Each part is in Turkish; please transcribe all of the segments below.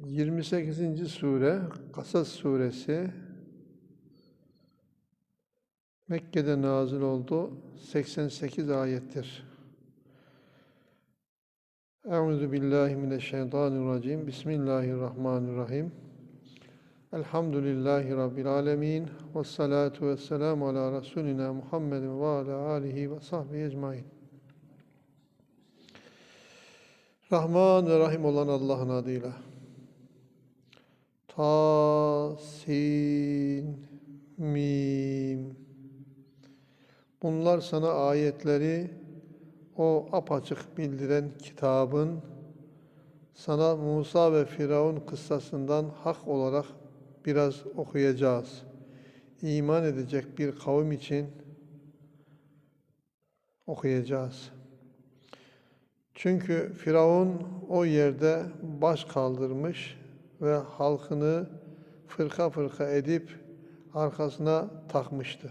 28. sure Kasas suresi Mekke'de nazil oldu. 88 ayettir. Euzu billahi mineşşeytanirracim. Bismillahirrahmanirrahim. Elhamdülillahi rabbil alamin. Ves salatu vesselamu ala rasulina Muhammedin ve ala alihi ve sahbihi ecmaîn. Rahman ve Rahim olan Allah'ın adıyla. Ta, mim. Bunlar sana ayetleri o apaçık bildiren kitabın sana Musa ve Firavun kıssasından hak olarak biraz okuyacağız. İman edecek bir kavim için okuyacağız. Çünkü Firavun o yerde baş kaldırmış ve halkını fırka fırka edip arkasına takmıştı.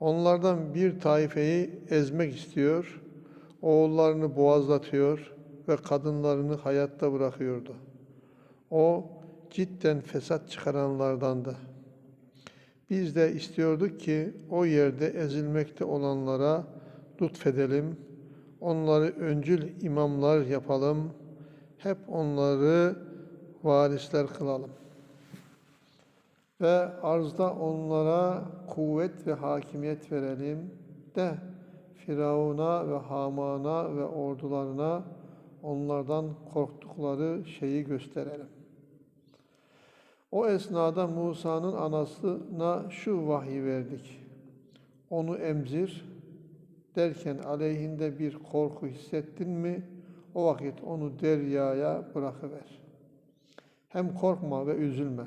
Onlardan bir taifeyi ezmek istiyor, oğullarını boğazlatıyor ve kadınlarını hayatta bırakıyordu. O cidden fesat çıkaranlardandı. Biz de istiyorduk ki o yerde ezilmekte olanlara lütfedelim, onları öncül imamlar yapalım, hep onları varisler kılalım. Ve arzda onlara kuvvet ve hakimiyet verelim de Firavun'a ve Haman'a ve ordularına onlardan korktukları şeyi gösterelim. O esnada Musa'nın anasına şu vahyi verdik. Onu emzir derken aleyhinde bir korku hissettin mi o vakit onu deryaya bırakıver. Hem korkma ve üzülme.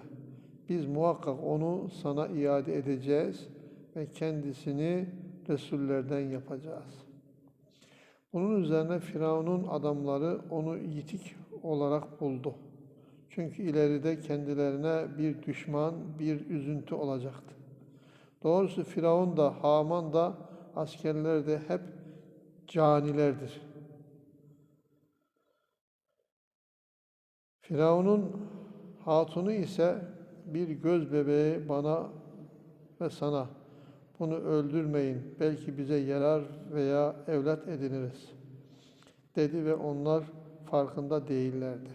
Biz muhakkak onu sana iade edeceğiz ve kendisini Resullerden yapacağız. Bunun üzerine Firavun'un adamları onu yitik olarak buldu. Çünkü ileride kendilerine bir düşman, bir üzüntü olacaktı. Doğrusu Firavun da, Haman da, askerler de hep canilerdir. Firavun'un hatunu ise bir göz bebeği bana ve sana bunu öldürmeyin belki bize yarar veya evlat ediniriz dedi ve onlar farkında değillerdi.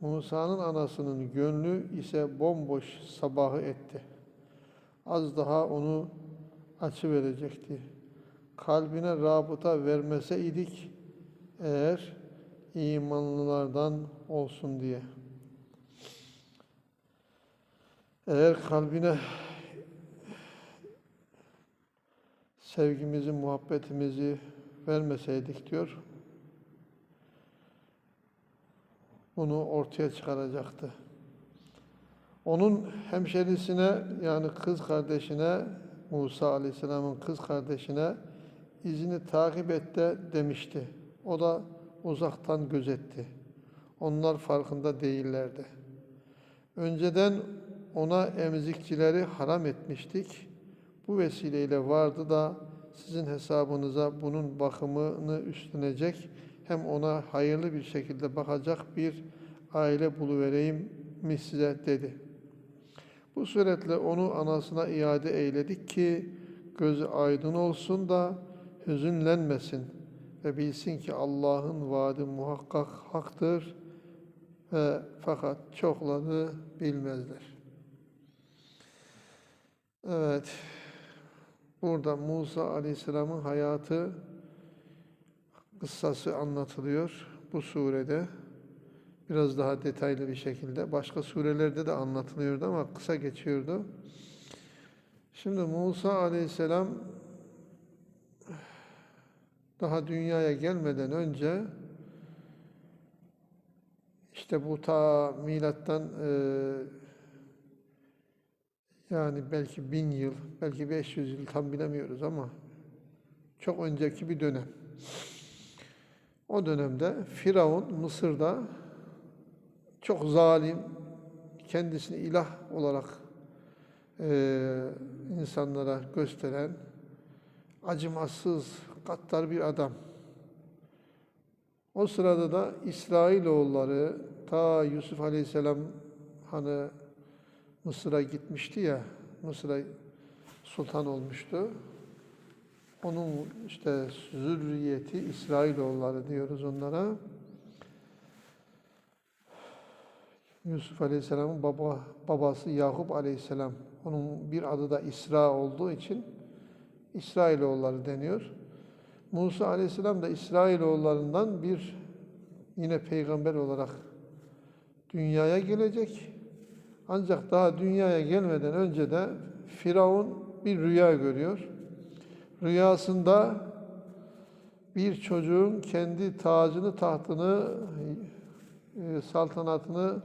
Musa'nın anasının gönlü ise bomboş sabahı etti. Az daha onu açı verecekti. Kalbine rabıta vermeseydik eğer imanlılardan olsun diye. Eğer kalbine sevgimizi, muhabbetimizi vermeseydik diyor, bunu ortaya çıkaracaktı. Onun hemşerisine yani kız kardeşine Musa Aleyhisselam'ın kız kardeşine izini takip et de demişti. O da uzaktan gözetti. Onlar farkında değillerdi. Önceden ona emzikçileri haram etmiştik. Bu vesileyle vardı da sizin hesabınıza bunun bakımını üstlenecek hem ona hayırlı bir şekilde bakacak bir aile buluvereyim mi size dedi. Bu suretle onu anasına iade eyledik ki gözü aydın olsun da hüzünlenmesin ve bilsin ki Allah'ın vaadi muhakkak haktır ve fakat çokları bilmezler. Evet, burada Musa Aleyhisselam'ın hayatı kıssası anlatılıyor bu surede. Biraz daha detaylı bir şekilde. Başka surelerde de anlatılıyordu ama kısa geçiyordu. Şimdi Musa Aleyhisselam daha dünyaya gelmeden önce işte bu ta milattan e, yani belki bin yıl, belki 500 yıl tam bilemiyoruz ama çok önceki bir dönem. O dönemde Firavun Mısır'da çok zalim, kendisini ilah olarak e, insanlara gösteren, acımasız, kattar bir adam. O sırada da İsrailoğulları ta Yusuf Aleyhisselam hani Mısır'a gitmişti ya, Mısır'a sultan olmuştu. Onun işte zürriyeti İsrailoğulları diyoruz onlara. Yusuf Aleyhisselam'ın baba, babası Yakup Aleyhisselam. Onun bir adı da İsra olduğu için İsrailoğulları deniyor. Musa Aleyhisselam da İsrailoğullarından bir yine peygamber olarak dünyaya gelecek. Ancak daha dünyaya gelmeden önce de Firavun bir rüya görüyor. Rüyasında bir çocuğun kendi tacını, tahtını, e, saltanatını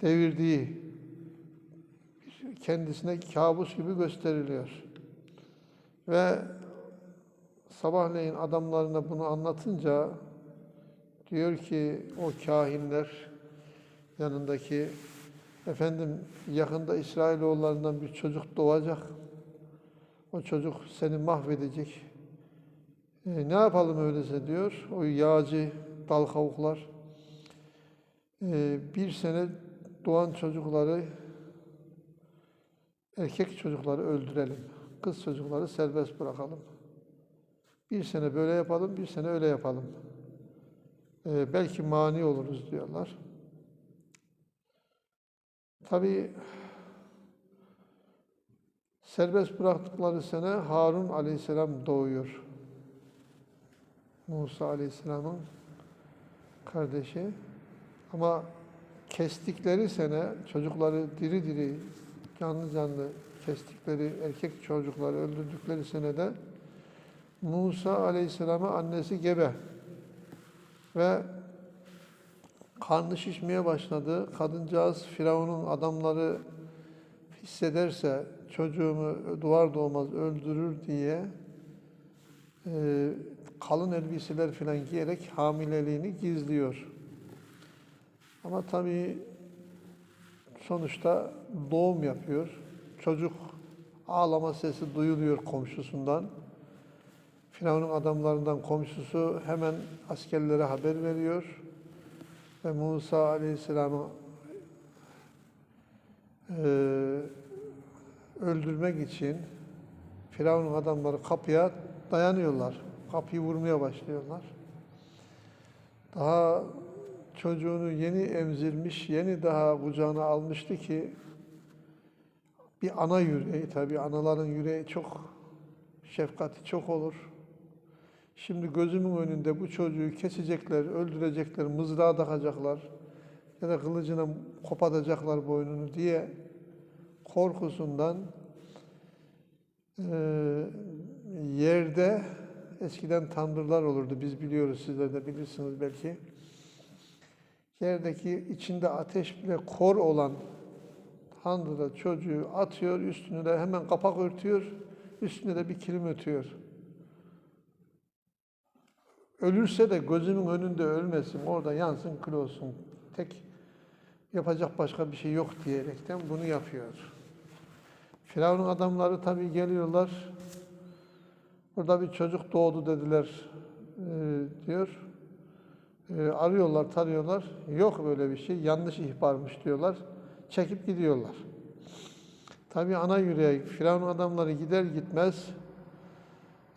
devirdiği kendisine kabus gibi gösteriliyor. Ve sabahleyin adamlarına bunu anlatınca diyor ki o kahinler yanındaki efendim yakında İsrailoğullarından bir çocuk doğacak. O çocuk seni mahvedecek. E, ne yapalım öyleyse diyor. O yağcı dal kavuklar. E, bir sene doğan çocukları erkek çocukları öldürelim. Kız çocukları serbest bırakalım. Bir sene böyle yapalım, bir sene öyle yapalım. Ee, belki mani oluruz diyorlar. Tabii serbest bıraktıkları sene Harun aleyhisselam doğuyor. Musa aleyhisselamın kardeşi. Ama kestikleri sene çocukları diri diri, canlı canlı kestikleri erkek çocukları öldürdükleri senede Musa Aleyhisselam'a annesi gebe ve karnı şişmeye başladı. Kadıncağız Firavun'un adamları hissederse çocuğumu duvar doğmaz öldürür diye e, kalın elbiseler falan giyerek hamileliğini gizliyor. Ama tabii sonuçta doğum yapıyor. Çocuk ağlama sesi duyuluyor komşusundan. Firavun'un adamlarından komşusu hemen askerlere haber veriyor. Ve Musa Aleyhisselam'ı e, öldürmek için Firavun'un adamları kapıya dayanıyorlar. Kapıyı vurmaya başlıyorlar. Daha çocuğunu yeni emzirmiş, yeni daha kucağına almıştı ki bir ana yüreği tabii anaların yüreği çok şefkati çok olur. Şimdi gözümün önünde bu çocuğu kesecekler, öldürecekler, mızrağa takacaklar ya da kılıcına kopatacaklar boynunu diye korkusundan e, yerde eskiden tandırlar olurdu. Biz biliyoruz, sizler de bilirsiniz belki. Yerdeki içinde ateş bile kor olan tandıra çocuğu atıyor, üstüne de hemen kapak örtüyor, üstüne de bir kilim ötüyor. Ölürse de gözümün önünde ölmesin, orada yansın, kül olsun. Tek yapacak başka bir şey yok diyerekten bunu yapıyor. Firavun'un adamları tabii geliyorlar. Burada bir çocuk doğdu dediler e, diyor. E, arıyorlar, tarıyorlar. Yok böyle bir şey. Yanlış ihbarmış diyorlar. Çekip gidiyorlar. Tabii ana yüreği, Firavun adamları gider gitmez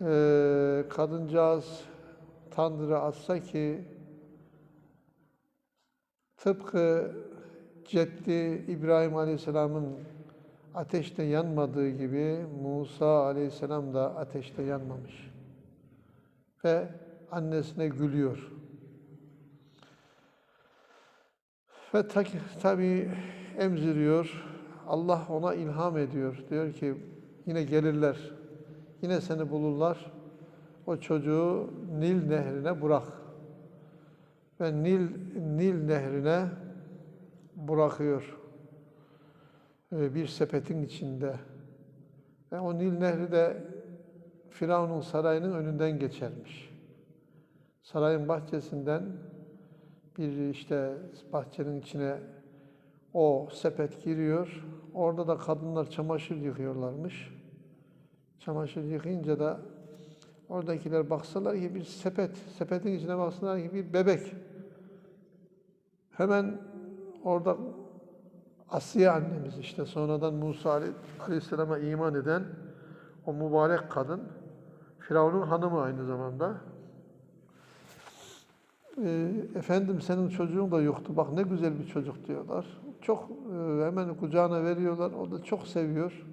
e, kadıncağız tandıra atsa ki tıpkı Ceddi İbrahim Aleyhisselam'ın ateşte yanmadığı gibi Musa Aleyhisselam da ateşte yanmamış. Ve annesine gülüyor. Ve ta, tabi emziriyor. Allah ona ilham ediyor. Diyor ki yine gelirler. Yine seni bulurlar. O çocuğu Nil nehrine bırak. Ve Nil, Nil nehrine bırakıyor. Ee, bir sepetin içinde. Ve o Nil nehri de Firavun'un sarayının önünden geçermiş. Sarayın bahçesinden bir işte bahçenin içine o sepet giriyor. Orada da kadınlar çamaşır yıkıyorlarmış. Çamaşır yıkayınca da oradakiler baksalar ki bir sepet, sepetin içine baksalar ki bir bebek. Hemen orada Asiye annemiz işte sonradan Musa aley- aleyhisselama iman eden o mübarek kadın Firavun'un hanımı aynı zamanda. Ee, efendim senin çocuğun da yoktu. Bak ne güzel bir çocuk diyorlar. Çok e, hemen kucağına veriyorlar. O da çok seviyor.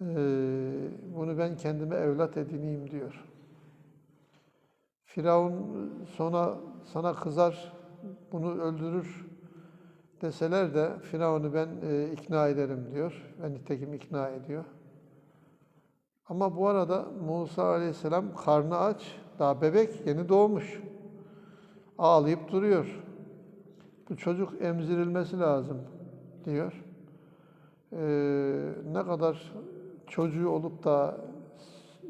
Ee, bunu ben kendime evlat edineyim diyor. Firavun sonra sana kızar, bunu öldürür deseler de Firavun'u ben e, ikna ederim diyor. Ve nitekim ikna ediyor. Ama bu arada Musa aleyhisselam karnı aç, daha bebek, yeni doğmuş. Ağlayıp duruyor. Bu çocuk emzirilmesi lazım diyor. Ee, ne kadar çocuğu olup da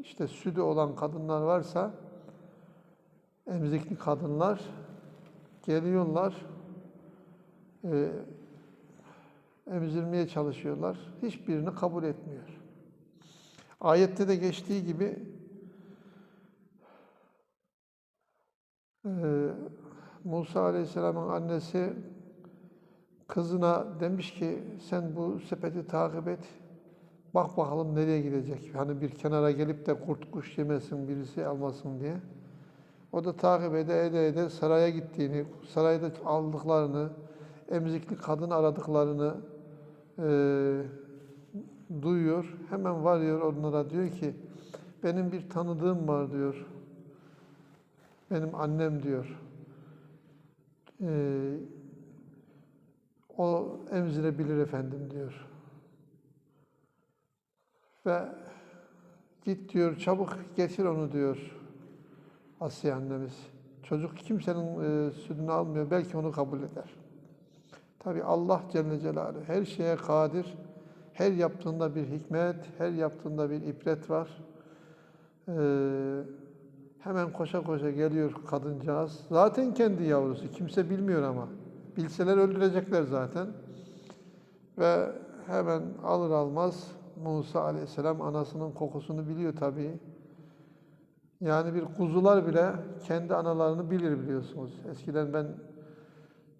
işte sütü olan kadınlar varsa emzikli kadınlar geliyorlar e, emzirmeye çalışıyorlar. Hiçbirini kabul etmiyor. Ayette de geçtiği gibi e, Musa Aleyhisselam'ın annesi kızına demiş ki sen bu sepeti takip et. Bak bakalım nereye gidecek. Hani bir kenara gelip de kurt kuş yemesin, birisi almasın diye. O da takip ede ede ede saraya gittiğini, sarayda aldıklarını, emzikli kadın aradıklarını eee, duyuyor. Hemen varıyor onlara diyor ki benim bir tanıdığım var diyor. Benim annem diyor. Eee, o emzirebilir efendim diyor. Ve git diyor çabuk getir onu diyor Asiye annemiz. Çocuk kimsenin e, sütünü almıyor. Belki onu kabul eder. Tabi Allah Celle Celaluhu her şeye kadir. Her yaptığında bir hikmet, her yaptığında bir ibret var. Ee, hemen koşa koşa geliyor kadıncağız. Zaten kendi yavrusu. Kimse bilmiyor ama. Bilseler öldürecekler zaten. Ve hemen alır almaz Musa Aleyhisselam anasının kokusunu biliyor tabii. Yani bir kuzular bile kendi analarını bilir biliyorsunuz. Eskiden ben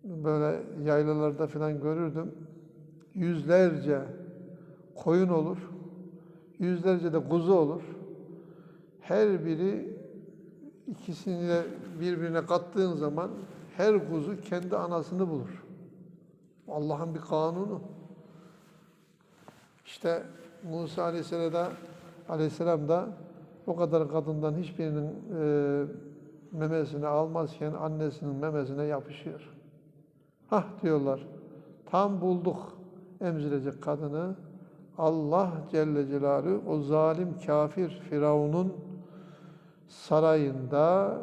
böyle yaylalarda falan görürdüm. Yüzlerce koyun olur. Yüzlerce de kuzu olur. Her biri ikisini de birbirine kattığın zaman her kuzu kendi anasını bulur. Allah'ın bir kanunu. İşte Musa Aleyhisselam da, o kadar kadından hiçbirinin e, memesini almazken annesinin memesine yapışıyor. Hah diyorlar, tam bulduk emzirecek kadını. Allah Celle Celaluhu o zalim kafir Firavun'un sarayında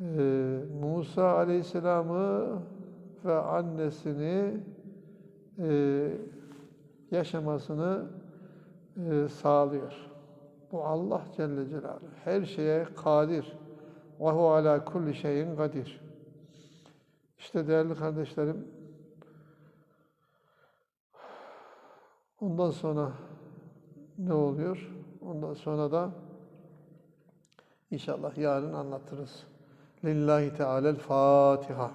e, Musa Aleyhisselam'ı ve annesini e, yaşamasını e, sağlıyor. Bu Allah Celle Celaluhu. Her şeye kadir. Ve hu ala kulli şeyin kadir. İşte değerli kardeşlerim, ondan sonra ne oluyor? Ondan sonra da inşallah yarın anlatırız. Lillahi Teala'l Fatiha.